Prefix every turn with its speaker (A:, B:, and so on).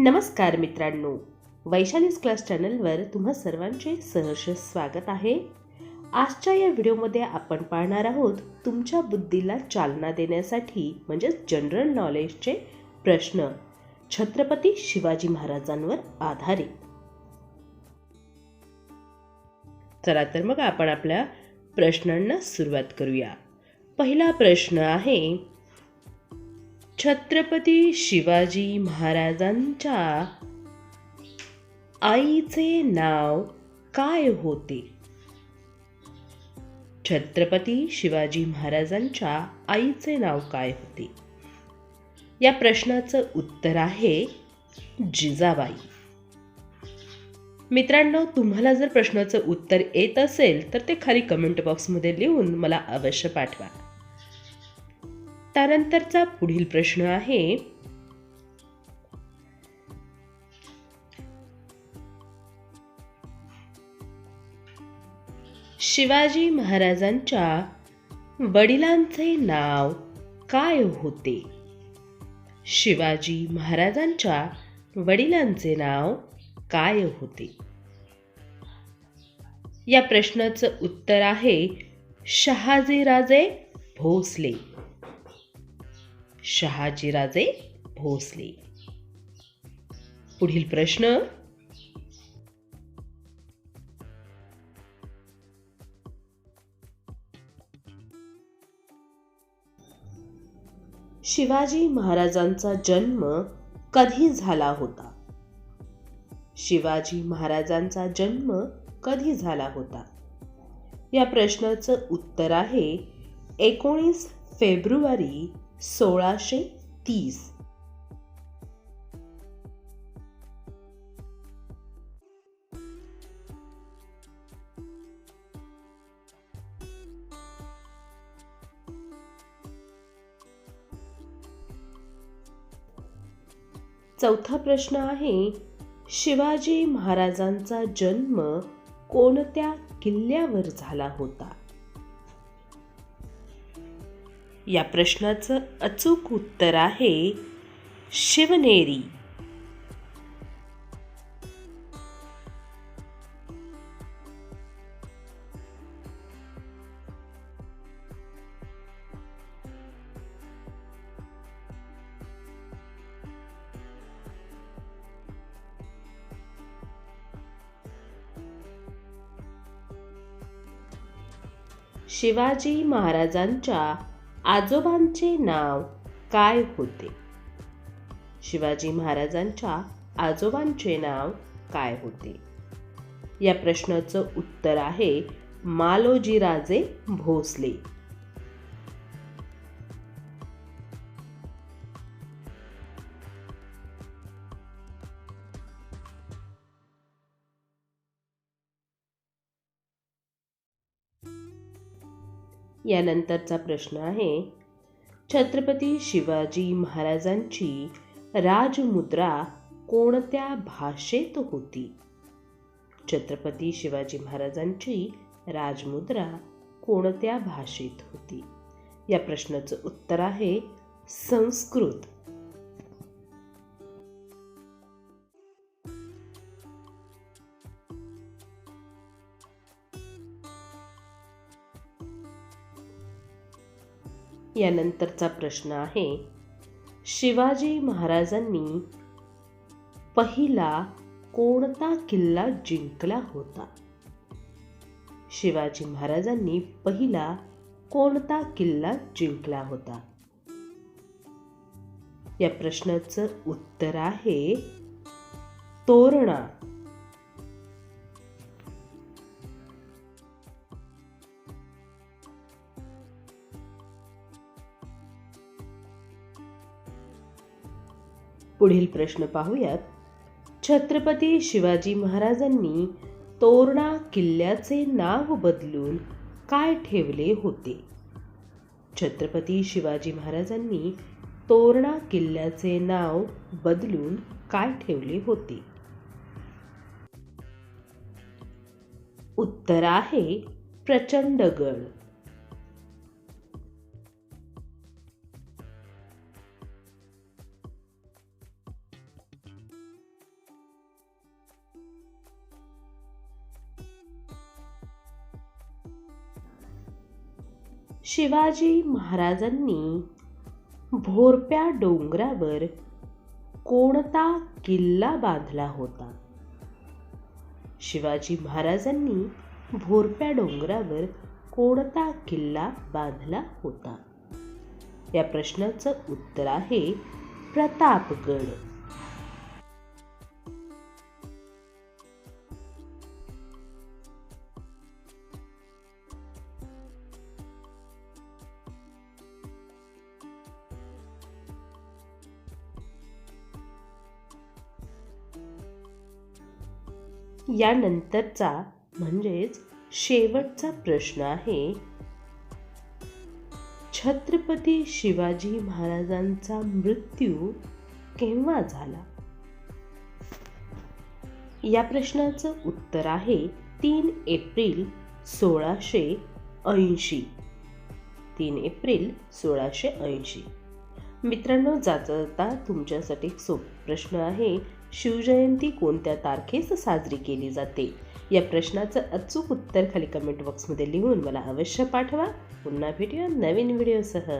A: नमस्कार मित्रांनो. वैशालीज क्लास चॅनलवर तुम्हा सर्वांचे सहर्ष स्वागत आहे. आजच्या या व्हिडिओमध्ये आपण पाहणार आहोत तुमच्या बुद्धीला चालना देण्यासाठी म्हणजेच जनरल नॉलेजचे प्रश्न. छत्रपती शिवाजी महाराजांवर आधारित. चला तर मग आपण आपल्या प्रश्नांना सुरुवात करूया. पहिला प्रश्न आहे छत्रपती शिवाजी महाराजांच्या आईचे नाव काय होते? छत्रपती शिवाजी महाराजांच्या आईचे नाव काय होते? या प्रश्नाचं उत्तर आहे जिजाबाई. मित्रांनो तुम्हाला जर प्रश्नाचं उत्तर येत असेल तर ते खाली कमेंट बॉक्समध्ये लिहून मला अवश्य पाठवा. त्यानंतरचा पुढील प्रश्न आहे. शिवाजी महाराजांच्या वडिलांचे नाव काय होते? शिवाजी महाराजांच्या वडिलांचे नाव काय होते? या प्रश्नाचं उत्तर आहे शहाजीराजे भोसले. शहाजीराजे भोसले. पुढील प्रश्न. शिवाजी महाराजांचा जन्म कधी झाला होता? शिवाजी महाराजांचा जन्म कधी झाला होता? या प्रश्नाचं उत्तर आहे एकोणीस फेब्रुवारी सोळाशे तीस. चौथा प्रश्न आहे शिवाजी महाराजांचा जन्म कोणत्या किल्ल्यावर झाला होता? या प्रश्नाचं अचूक उत्तर आहे शिवनेरी. शिवाजी महाराजांच्या आजोबांचे नाव काय होते? शिवाजी महाराजांच्या आजोबांचे नाव काय होते? या प्रश्नाचं उत्तर आहे मालोजीराजे भोसले. यानंतरचा प्रश्न आहे छत्रपती शिवाजी महाराजांची राजमुद्रा कोणत्या भाषेत होती? छत्रपती शिवाजी महाराजांची राजमुद्रा कोणत्या भाषेत होती? या प्रश्नाचं उत्तर आहे संस्कृत. यानंतरचा प्रश्न आहे. शिवाजी महाराजांनी पहिला कोणता किल्ला जिंकला होता? शिवाजी महाराजांनी पहिला कोणता किल्ला जिंकला होता? या प्रश्नाचं उत्तर आहे तोरणा. पुढील प्रश्न पाहूयात. छत्रपती शिवाजी महाराजांनी तोरणा किल्ल्याचे नाव बदलून काय ठेवले होते? छत्रपती शिवाजी महाराजांनी तोरणा किल्ल्याचे नाव बदलून काय ठेवले होते? उत्तर आहे प्रचंडगड. शिवाजी महाराजांनी भोरप्या डोंगरावर कोणता किल्ला बांधला होता? शिवाजी महाराजांनी भोरप्या डोंगरावर कोणता किल्ला बांधला होता? या प्रश्नाचं उत्तर आहे प्रतापगड. यानंतरचा म्हणजेच शेवटचा प्रश्न आहे छत्रपती शिवाजी महाराजांचा मृत्यू केव्हा झाला? या प्रश्नाचं उत्तर आहे तीन एप्रिल सोळाशे ऐंशी. तीन एप्रिल सोळाशे ऐंशी. मित्रांनो जाता जाता तुमच्यासाठी सोपं सोप प्रश्न आहे शिवजयंती कोणत्या तारखेस साजरी केली जाते? या प्रश्नाचं अचूक उत्तर खाली कमेंट बॉक्समध्ये लिहून मला अवश्य पाठवा. पुन्हा भेटूया नवीन व्हिडिओसह